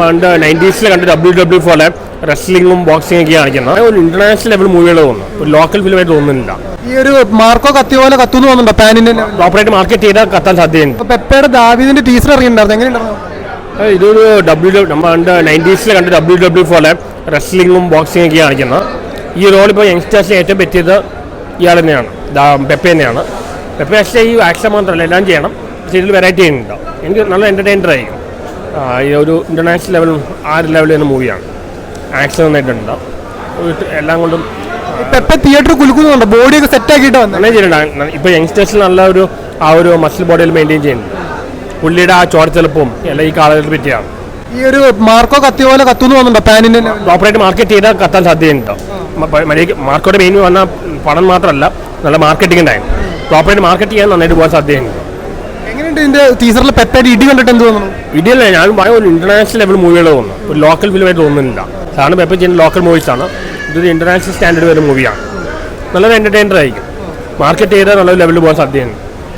പണ്ട് നയന്റീസിൽ കണ്ട W W പോലെ റെസ്ലിംഗും ബോക്സിംഗ് ഒക്കെ കാണിക്കുന്ന ഒരു ഇന്റർനാഷണൽ ലെവൽ മൂവികൾ തോന്നുന്നു. ഒരു ലോക്കൽ ഫിലിമായിട്ട് തോന്നുന്നില്ല. ഈ ഒരു മാർക്കോ കത്തി പോലെ കത്തുന്നു തോന്നുന്നുണ്ടോ? പാനിന്റെ പ്രോപ്പറായിട്ട് മാർക്കറ്റ് ചെയ്താൽ കത്താൻ സാധ്യതയുണ്ട്. പെപ്പയുടെ ദാവീദിന്റെ ടീച്ചർ അറിയണ്ടായിരുന്നു എങ്ങനെയുണ്ടായിരുന്നു? ഇതൊരു ഡബ്ല്യു നമ്മൾ പണ്ട് നയന്റീസിൽ കണ്ട ഡബ്ല്യു ഡബ്ല്യു പോലെ റെസ്ലിംഗും ബോക്സിംഗ് ഒക്കെ കാണിക്കുന്ന ഈ റോൾ ഇപ്പോൾ യങ്സ്റ്റേഴ്സിന് ഏറ്റവും പറ്റിയത് ഇയാൾ തന്നെയാണ് പെപ്പെ തന്നെയാണ്. പെപ്പേ പക്ഷേ ഈ ആക്ഷൻ മാത്രമല്ല എല്ലാം ചെയ്യണം. പക്ഷേ ഇതിൽ വെറൈറ്റി ചെയ്യുന്നുണ്ടോ എനിക്ക് നല്ല എന്റർടൈനർ ആയിരിക്കും. ഒരു ഇന്റർനാഷണൽ ലെവൽ ആ ഒരു ലെവലിൽ തന്നെ മൂവിയാണ് ആക്ഷൻ നന്നായിട്ടുണ്ട്. എല്ലാം കൊണ്ടും തിയേറ്റർ കുലുക്കുന്നുണ്ട്? ബോഡിയൊക്കെ സെറ്റ് ആക്കിയിട്ട് നന്നായി ചെയ്യുന്നുണ്ട് ഇപ്പോൾ യങ്സ്റ്റേഴ്സിൽ നല്ല ഒരു ആ ഒരു മസിൽ ബോഡിയിൽ മെയിന്റെയിൻ ചെയ്യുന്നുണ്ട് പുള്ളിയുടെ ആ ചോരച്ചെളുപ്പവും എല്ലാം ഈ കാലഘട്ടത്തിൽ പറ്റിയാണ് ഈ ഒരു മാർക്കോ കത്തി പോലെ കത്തുന്നു വന്നുണ്ടോ പാനിന് പ്രോപ്പറായിട്ട് മാർക്കറ്റ് ചെയ്താൽ കത്താൻ സാധ്യതയുണ്ട്. മാർക്കോടെ മെയിൻ വന്ന പണം മാത്രമല്ല നല്ല മാർക്കറ്റിംഗ് ഉണ്ടായിരുന്നു. പ്രോപ്പറായിട്ട് മാർക്കറ്റ് ചെയ്യാൻ നന്നായിട്ട് പോകാൻ സാധ്യതയുണ്ട്. എങ്ങനെയുണ്ട് ഇതിന്റെ ടീസറിൽ പെപ്പയുടെ ഇടി കണ്ടിട്ട് എന്ത് തോന്നുന്നു? ഇടിയല്ല ഞാൻ പറയും ഒരു ഇന്റർനാഷണൽ ലെവൽ മൂവികൾ തോന്നുന്നു. ഒരു ലോക്കൽ ഫിലിമായിട്ട് തോന്നുന്നില്ല. സാധാരണ പെപ്പർ ചെയ്യുന്ന ലോക്കൽ മൂവീസ് ആണ്. ഇതൊരു ഇന്റർനാഷണൽ സ്റ്റാൻഡേർഡ് വരുന്ന മൂവിയാണ് നല്ലൊരു എന്റർടൈനർ ആയിരിക്കും. മാർക്കറ്റ് ചെയ്താൽ നല്ലൊരു ലെവലിൽ പോകാൻ സാധ്യതയുണ്ട്.